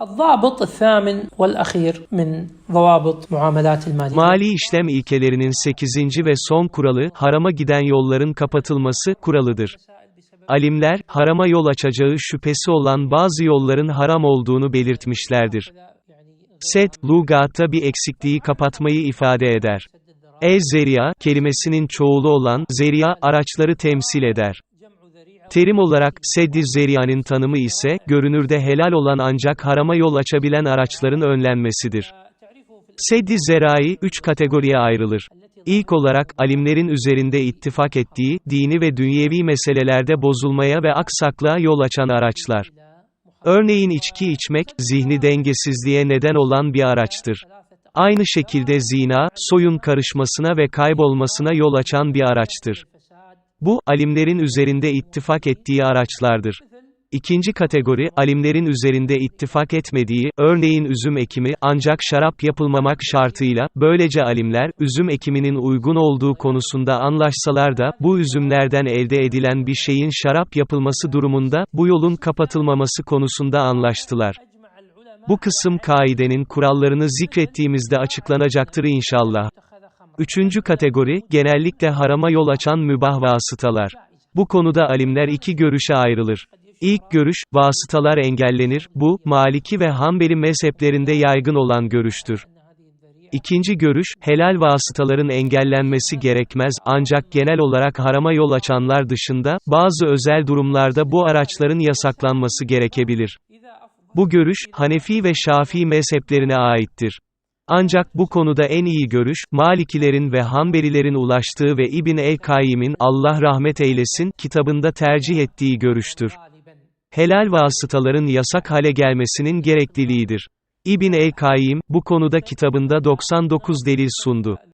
الضابط الثامن والأخير من ضوابط معاملات المالية Mali işlem ilkelerinin 8. ve son kuralı, harama giden yolların kapatılması kuralıdır. Alimler, harama yol açacağı şüphesi olan bazı yolların haram olduğunu belirtmişlerdir. Set, lugatta bir eksikliği kapatmayı ifade eder. E-zeriya, kelimesinin çoğulu olan, zeriya, araçları temsil eder. Terim olarak, seddi zeriyanın tanımı ise, görünürde helal olan ancak harama yol açabilen araçların önlenmesidir. Seddi zerai, üç kategoriye ayrılır. İlk olarak, alimlerin üzerinde ittifak ettiği, dini ve dünyevi meselelerde bozulmaya ve aksaklığa yol açan araçlar. Örneğin içki içmek, zihni dengesizliğe neden olan bir araçtır. Aynı şekilde zina, soyun karışmasına ve kaybolmasına yol açan bir araçtır. Bu, alimlerin üzerinde ittifak ettiği araçlardır. İkinci kategori, alimlerin üzerinde ittifak etmediği, örneğin üzüm ekimi, ancak şarap yapılmamak şartıyla, böylece alimler, üzüm ekiminin uygun olduğu konusunda anlaşsalar da, bu üzümlerden elde edilen bir şeyin şarap yapılması durumunda, bu yolun kapatılmaması konusunda anlaştılar. Bu kısım kaidenin kurallarını zikrettiğimizde açıklanacaktır inşallah. Üçüncü kategori, genellikle harama yol açan mübah vasıtalar. Bu konuda alimler iki görüşe ayrılır. İlk görüş, vasıtalar engellenir, bu, Maliki ve Hanbeli mezheplerinde yaygın olan görüştür. İkinci görüş, helal vasıtaların engellenmesi gerekmez, ancak genel olarak harama yol açanlar dışında, bazı özel durumlarda bu araçların yasaklanması gerekebilir. Bu görüş, Hanefi ve Şafii mezheplerine aittir. Ancak bu konuda en iyi görüş, Malikilerin ve Hanbelilerin ulaştığı ve İbn el-Kayyim'in Allah rahmet eylesin kitabında tercih ettiği görüştür. Helal vasıtaların yasak hale gelmesinin gerekliliğidir. İbn el-Kayyim, bu konuda kitabında 99 delil sundu.